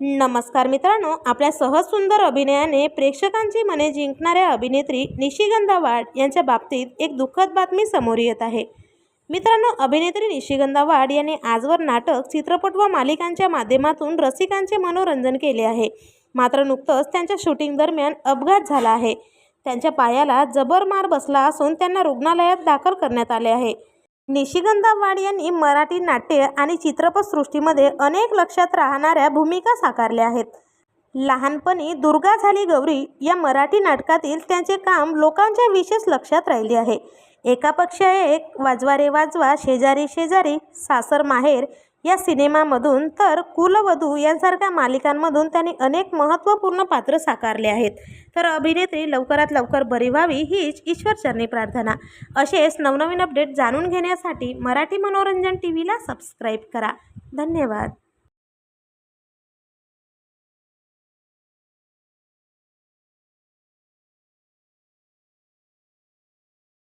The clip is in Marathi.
नमस्कार मित्रांनो आपल्या सहज सुंदर अभिनयाने प्रेक्षकांची मने जिंकणाऱ्या अभिनेत्री निशिगंधा वाड यांच्या बाबतीत एक दुःखद बातमी समोर येत आहे. मित्रांनो अभिनेत्री निशिगंधा वाड यांनी आजवर नाटक चित्रपट व मालिकांच्या माध्यमातून रसिकांचे मनोरंजन केले आहे. मात्र नुकतंच त्यांच्या शूटिंग दरम्यान अपघात झाला आहे. त्यांच्या पायाला जबर मार बसला असून त्यांना रुग्णालयात दाखल करण्यात आले आहे. निशिगंधा वाड यांनी मराठी नाट्य आणि चित्रपटसृष्टीमध्ये अनेक लक्षात राहणाऱ्या भूमिका साकारल्या आहेत. लहानपणी दुर्गा झाली गौरी या मराठी नाटकातील त्यांचे काम लोकांच्या विशेष लक्षात राहिले आहे. एकापेक्षा एक वाजवा रे वाजवा शेजारी शेजारी सासर माहेर या सिनेमामधून तर कुलवधू यांसारख्या मालिकांमधून त्यांनी अनेक महत्त्वपूर्ण पात्र साकारले आहेत. तर अभिनेत्री लवकरात लवकर बरी व्हावी हीच ईश्वरचरणी प्रार्थना. असेच नवनवीन अपडेट जाणून घेण्यासाठी मराठी मनोरंजन टी व्हीला सबस्क्राईब करा. धन्यवाद.